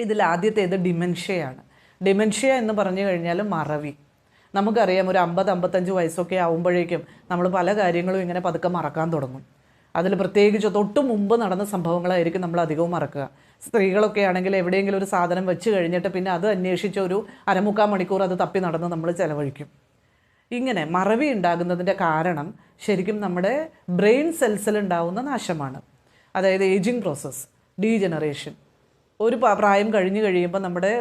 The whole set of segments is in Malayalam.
ഇതിൽ ആദ്യത്തേത് ഡിമെൻഷ്യയാണ്. ഡിമെൻഷ്യ എന്ന് പറഞ്ഞു കഴിഞ്ഞാൽ മറവി. നമുക്കറിയാം ഒരു അമ്പത് അമ്പത്തഞ്ച് വയസ്സൊക്കെ ആവുമ്പോഴേക്കും നമ്മൾ പല കാര്യങ്ങളും ഇങ്ങനെ പതുക്കെ മറക്കാൻ തുടങ്ങും. അതിൽ പ്രത്യേകിച്ച് തൊട്ട് മുമ്പ് നടന്ന സംഭവങ്ങളായിരിക്കും നമ്മൾ അധികവും മറക്കുക. സ്ത്രീകളൊക്കെ ആണെങ്കിൽ എവിടെയെങ്കിലും ഒരു സാധനം വെച്ച് കഴിഞ്ഞിട്ട് പിന്നെ അത് അന്വേഷിച്ച ഒരു അരമുക്കാൽ മണിക്കൂർ അത് തപ്പി നടന്ന് നമ്മൾ ചിലവഴിക്കും. ഇങ്ങനെ മറവി ഉണ്ടാകുന്നതിന്റെ കാരണം ശരിക്കും നമ്മുടെ ബ്രെയിൻ സെൽസിൽ ഉണ്ടാവുന്ന നാശമാണ്. അതായത് ഏജിങ് പ്രോസസ്സ് ഡീജനറേഷൻ. ഒരു പ്രായം കഴിഞ്ഞു കഴിയുമ്പോൾ നമ്മുടെ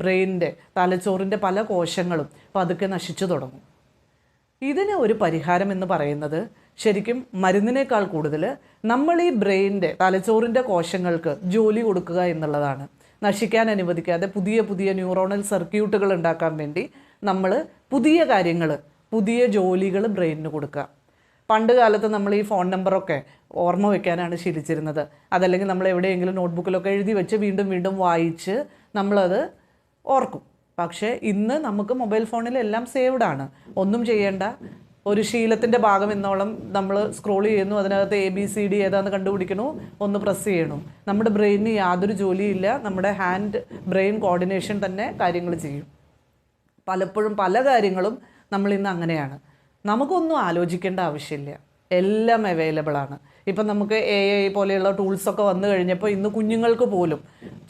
ബ്രെയിനിന്റെ തലച്ചോറിന്റെ പല കോശങ്ങളും പതുക്കെ നശിച്ചു തുടങ്ങും. ഇതിന് ഒരു പരിഹാരം എന്ന് പറയുന്നത് ശരിക്കും മരുന്നിനേക്കാൾ കൂടുതൽ നമ്മൾ ഈ ബ്രെയിനിന്റെ തലച്ചോറിന്റെ കോശങ്ങൾക്ക് ജോലി കൊടുക്കുക എന്നുള്ളതാണ്. നശിക്കാൻ അനുവദിക്കാതെ പുതിയ പുതിയ ന്യൂറോണൽ സർക്യൂട്ടുകൾ ഉണ്ടാക്കാൻ വേണ്ടി നമ്മൾ പുതിയ കാര്യങ്ങൾ പുതിയ ജോലികൾ ബ്രെയിനിന് കൊടുക്കുക. പണ്ട് കാലത്ത് നമ്മൾ ഈ ഫോൺ നമ്പറൊക്കെ ഓർമ്മ വെക്കാനാണ് ശീലിച്ചിരുന്നത്. അതല്ലെങ്കിൽ നമ്മൾ എവിടെയെങ്കിലും നോട്ട്ബുക്കിലൊക്കെ എഴുതി വെച്ച് വീണ്ടും വീണ്ടും വായിച്ച് നമ്മളത് ഓർക്കും. പക്ഷേ ഇന്ന് നമുക്ക് മൊബൈൽ ഫോണിൽ എല്ലാം സേവ്ഡ് ആണ്. ഒന്നും ചെയ്യേണ്ട. ഒരു ശീലത്തിന്റെ ഭാഗം എന്നോളം നമ്മൾ സ്ക്രോൾ ചെയ്യുന്നു. അതിനകത്ത് എ ബി സി ഡി ഏതാന്ന് കണ്ടുപിടിക്കണു. ഒന്ന് പ്രസ് ചെയ്യണു. നമ്മുടെ ബ്രെയിനിന് യാതൊരു ജോലിയില്ല നമ്മുടെ ഹാൻഡ് ബ്രെയിൻ കോർഡിനേഷൻ തന്നെ കാര്യങ്ങൾ ചെയ്യും. പലപ്പോഴും പല കാര്യങ്ങളും നമ്മൾ ഇന്ന് അങ്ങനെയാണ്. നമുക്കൊന്നും ആലോചിക്കേണ്ട ആവശ്യമില്ല. എല്ലാം അവൈലബിൾ ആണ്. ഇപ്പം നമുക്ക് എ ഐ പോലെയുള്ള ടൂൾസൊക്കെ വന്നു കഴിഞ്ഞപ്പോൾ ഇന്ന് കുഞ്ഞുങ്ങൾക്ക് പോലും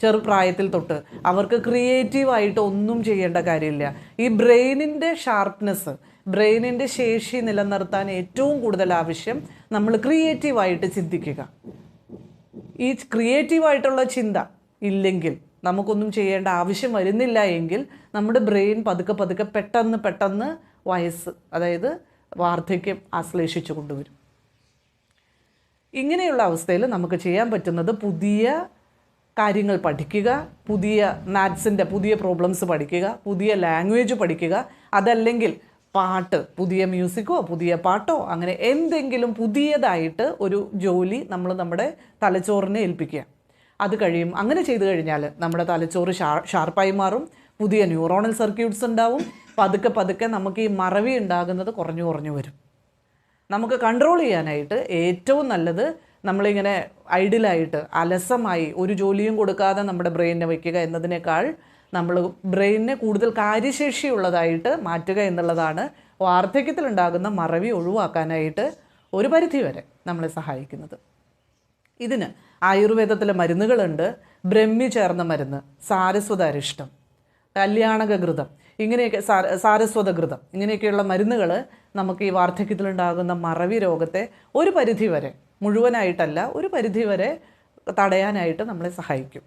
ചെറുപ്രായത്തിൽ തൊട്ട് അവർക്ക് ക്രിയേറ്റീവായിട്ട് ഒന്നും ചെയ്യേണ്ട കാര്യമില്ല. ഈ ബ്രെയിനിന്റെ ഷാർപ്നെസ് ബ്രെയിനിന്റെ ശേഷി നിലനിർത്താൻ ഏറ്റവും കൂടുതൽ ആവശ്യം നമ്മൾ ക്രിയേറ്റീവായിട്ട് ചിന്തിക്കുക. ഈ ക്രിയേറ്റീവായിട്ടുള്ള ചിന്ത ഇല്ലെങ്കിൽ നമുക്കൊന്നും ചെയ്യേണ്ട ആവശ്യം വരുന്നില്ല എങ്കിൽ നമ്മുടെ ബ്രെയിൻ പതുക്കെ പതുക്കെ പെട്ടെന്ന് പെട്ടെന്ന് വയസ്സ് അതായത് വാർദ്ധക്യം ആശ്ലേഷിച്ചു കൊണ്ടുവരും. ഇങ്ങനെയുള്ള അവസ്ഥയിൽ നമുക്ക് ചെയ്യാൻ പറ്റുന്നത് പുതിയ കാര്യങ്ങൾ പഠിക്കുക പുതിയ മാത്സിന്റെ പുതിയ പ്രോബ്ലംസ് പഠിക്കുക പുതിയ ലാംഗ്വേജ് പഠിക്കുക അതല്ലെങ്കിൽ പാട്ട് പുതിയ മ്യൂസിക്കോ പുതിയ പാട്ടോ അങ്ങനെ എന്തെങ്കിലും പുതിയതായിട്ട് ഒരു ജോലി നമ്മൾ നമ്മുടെ തലച്ചോറിനെ ഏൽപ്പിക്കുക. അത് കഴിയും. അങ്ങനെ ചെയ്തു കഴിഞ്ഞാൽ നമ്മുടെ തലച്ചോറ് ഷാർ ഷാർപ്പായി മാറും. പുതിയ ന്യൂറോണൽ സർക്യൂട്ട്സ് ഉണ്ടാവും. പതുക്കെ പതുക്കെ നമുക്ക് ഈ മറവി ഉണ്ടാകുന്നത് കുറഞ്ഞു കുറഞ്ഞു വരും. നമുക്ക് കൺട്രോൾ ചെയ്യാനായിട്ട് ഏറ്റവും നല്ലത് നമ്മളിങ്ങനെ ഐഡിലായിട്ട് അലസമായി ഒരു ജോലിയും കൊടുക്കാതെ നമ്മുടെ ബ്രെയിനിനെ വയ്ക്കുക എന്നതിനേക്കാൾ നമ്മൾ ബ്രെയിനിനെ കൂടുതൽ കാര്യശേഷിയുള്ളതായിട്ട് മാറ്റുക എന്നുള്ളതാണ് വാർദ്ധക്യത്തിലുണ്ടാകുന്ന മറവി ഒഴിവാക്കാനായിട്ട് ഒരു പരിധി വരെ നമ്മളെ സഹായിക്കുന്നത്. ഇതിന് ആയുർവേദത്തിലെ മരുന്നുകളുണ്ട്. ബ്രഹ്മി ചേർന്ന മരുന്ന് സാരസ്വത അരിഷ്ടം കല്യാണകഘൃതം ഇങ്ങനെയൊക്കെ സാര സാരസ്വതഘൃതം ഇങ്ങനെയൊക്കെയുള്ള മരുന്നുകൾ നമുക്ക് ഈ വാർദ്ധക്യത്തിലുണ്ടാകുന്ന മറവി രോഗത്തെ ഒരു പരിധി വരെ മുഴുവനായിട്ടല്ല ഒരു പരിധി വരെ തടയാനായിട്ട് നമ്മളെ സഹായിക്കും.